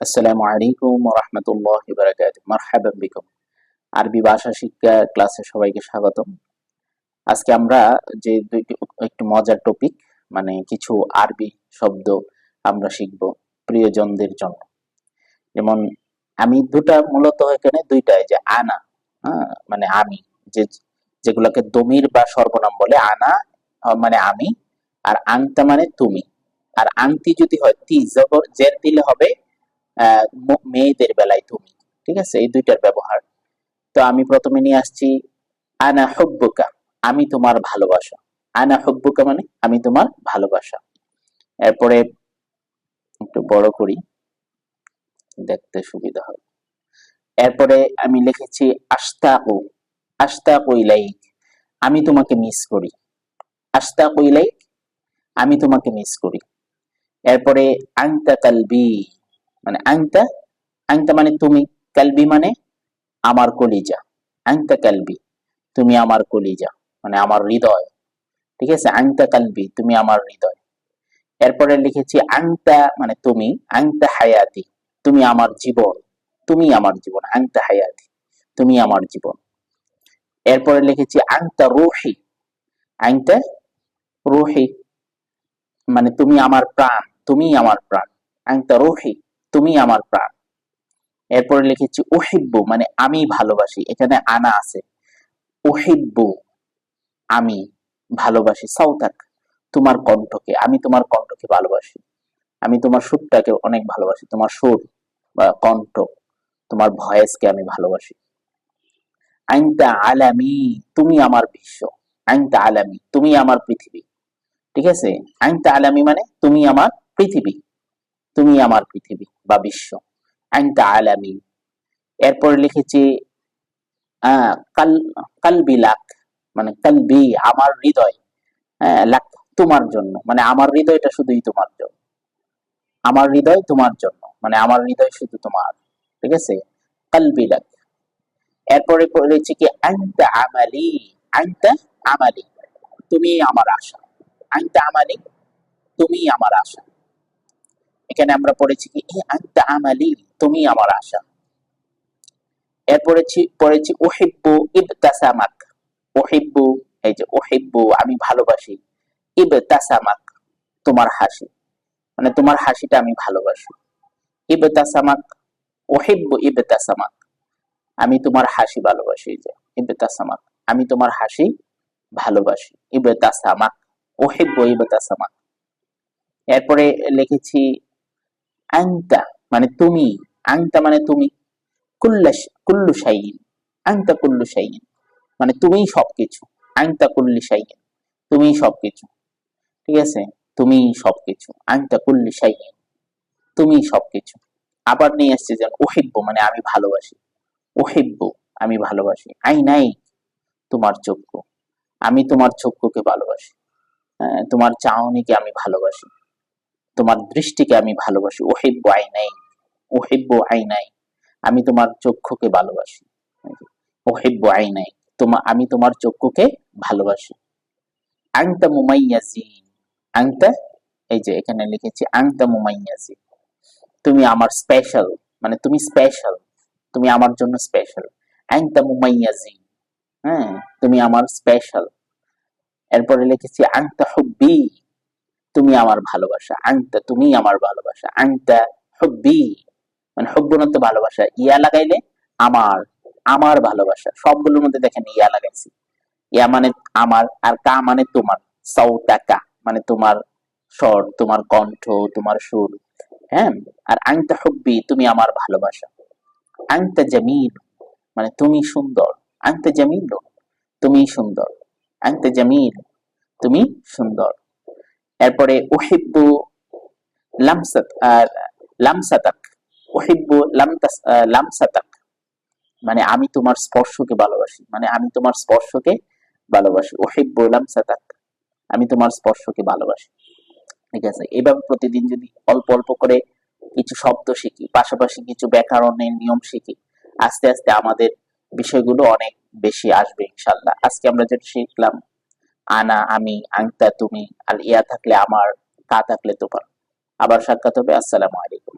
আসসালামু আলাইকুম রহমতুল্লাহ বারাকাত মারহাবাম বিকুম। আরবি ভাষা শিক্ষা ক্লাসে সবাইকে স্বাগতম। আজকে আমরা যে দুইটি একটু মজার টপিক মানে কিছু আরবি শব্দ আমরা শিখব প্রিয়জনদের জন্য। যেমন, আমি দুটা মূলত এখানে দুইটাই যে আনা হ্যাঁ মানে আমি, যে যেগুলোকে দমির বা সর্বনাম বলে, আনা মানে আমি, আর আংতা মানে তুমি। আর আংতি যদি হয় তি, জবর, জের দিলে হবে মেয়েদের বেলায় তুমি, ঠিক আছে? এই দুইটার ব্যবহার। তো আমি প্রথমে নিয়ে আসছি, আনা হব্বুকা আমি তোমার ভালোবাসা আনা হব্বুকা মানে আমি তোমার ভালোবাসা এরপরে একটু বড় করি, দেখতে সুবিধা হবে এরপরে আমি লিখেছি আস্তাকু আস্তাকু ইলাইক আমি তোমাকে মিস করি আস্তাকু ইলাইক আমি তোমাকে মিস করি এরপরে আংতা কালবি মানে আংতা আংতা মানে তুমি, কালবি মানে আমার কলিজা আংতা কালবি, তুমি আমার কলিজা মানে আমার হৃদয়, ঠিক আছে? আংতা কালবি, তুমি আমার হৃদয়। এরপরে লিখেছি আংতা মানে তুমি আংতা হায়াতি, তুমি আমার জীবন, তুমি আমার জীবন আংতা হায়াতি, তুমি আমার জীবন। এরপরে লিখেছি আংতা রুহি আংতা রুহি মানে তুমি আমার প্রাণ, তুমি আমার প্রাণ আংতা রুহি তুমি আমার প্রাণ। এরপরে লিখেছি ওহিব্বু মানে আমি ভালোবাসি। এখানে আনা আছে ওহিব্বু আমি ভালোবাসি। সাউতাক, তোমার কণ্ঠকে, আমি তোমার কণ্ঠকে ভালোবাসি। আমি তোমার সুরটাকে অনেক ভালোবাসি, তোমার সুর বা কণ্ঠ, তোমার ভয়েসকে আমি ভালোবাসি। আইনটা আলামি, তুমি আমার বিশ্ব। আইনটা আলামি, তুমি আমার পৃথিবী। ঠিক আছে? আইনটা আলামি মানে তুমি আমার পৃথিবী। তুমি আমার পৃথিবী। বা বিশ্ব। আইনটা আলামি এরপরে লিখেছি কাল, কালবি লাক মানে কালবি আমার হৃদয় লাক তোমার জন্য। মানে আমার হৃদয়টা শুধুই তোমার জন্য। আমার হৃদয় তোমার জন্য। মানে আমার হৃদয় শুধু তোমার। ঠিক আছে? কালবি লাক। এরপরে পড়েছি কি আইনটা আমালি আইনটা আমালি। তুমি আমার আশা। আইনটা আমালি, তুমি আমার আশা। এখানে আমরা পড়েছি কি আইনটা আমালি, তুমি আমার আশা। এরপরে পড়েছি ওহিব্বু ইবতাসামাক। ওহিব্বু এই যে ওহিব্বু আমি ভালোবাসি। ইবতাসামাক, তোমার হাসি। মানে তোমার হাসিটা আমি ভালোবাসি। ইবতাসামাক ওহিব্বু ইবতাসামাক। আমি তোমার হাসি ভালোবাসি যে ইবতাসামাক। আমি তোমার হাসি ভালোবাসি। ইবতাসামাক ওহিব্বু ইবতাসামাক। এরপরে লিখেছি আংতা মানে তুমি আংতা মানে তুমি কুল্লা কুল্লু শাইইন আংতা কুল্লু শাইইন মানে তুমিই সবকিছু আংতা কুল্লি শাইইন তুমিই সবকিছু ঠিক আছে؟ তুমিই সবকিছু আংতা কুল্লি শাইইন তুমিই সবকিছু। আবার নিয়ে আসছে যেন ওহিব্য মানে আমি ভালোবাসি। ওহিব্য আমি ভালোবাসি। আই নাই তোমার চক্ষু। আমি তোমার চক্ষুকে ভালোবাসি। হ্যাঁ, তোমার চাহনিকে আমি ভালোবাসি। তোমার দৃষ্টিকে আমি ভালোবাসি। ওহিব্য আই নাই ওহিব্য আই নাই আমি তোমার চক্ষুকে ভালোবাসি। ওহিব্য আই নাই তোমার আমি তোমার চক্ষুকে ভালোবাসি। আংতা মুমাইয়াজিন আংতা এই যে এখানে লিখেছি আংতা মুমাইয়াজিন। তুমি আমার স্পেশাল মানে তুমি স্পেশাল তুমি আমার জন্য স্পেশাল আংতা মুমাইয়াজিন হ্যাঁ তুমি আমার স্পেশাল এরপরে লিখেছি আংতা হুব্বি তুমি আমার ভালোবাসা আংতা তুমি আমার ভালোবাসা আংতা হুব্বি। মানে হুব্বুনত ভালোবাসা, ইয়া লাগাইলে আমার আমার ভালোবাসা। সবগুলোর মধ্যে দেখেন ইয়া লাগাইছি। ইয়া মানে আমার আর কা মানে তোমার সৌতাকা মানে তোমার স্বর, তোমার কণ্ঠ, তোমার সুর। হ্যাঁ? আর আংতা হুব্বি, তুমি আমার ভালোবাসা। আংতা জামিল মানে তুমি সুন্দর। আংতা জামিল, তুমি সুন্দর। আংতা জামিল, তুমি সুন্দর। এরপরে উহিব্বু লামসাত লামসাতাক, উহিব্বু লামতাস লামসাতাক। মানে আমি তোমার স্পর্শকে ভালোবাসি মানে আমি তোমার স্পর্শকে ভালোবাসি ওহিব্বু লামসাতাক, আমি তোমার স্পর্শকে ভালোবাসি। ঠিক আছে? এইভাবে প্রতিদিন যদি অল্প অল্প করে কিছু শব্দ শিখি, পাশাপাশি কিছু ব্যাকরণের নিয়ম শিখি, আস্তে আস্তে আমাদের বিষয়গুলো অনেক বেশি আসবে ইনশাল্লাহ। আজকে আমরা যেটা শিখলাম আনা, আমি, আংতা, তুমি আল ইয়া থাকলে আমার কা থাকলে তোমার। আবার সাক্ষাৎ হবে, আসসালামু আলাইকুম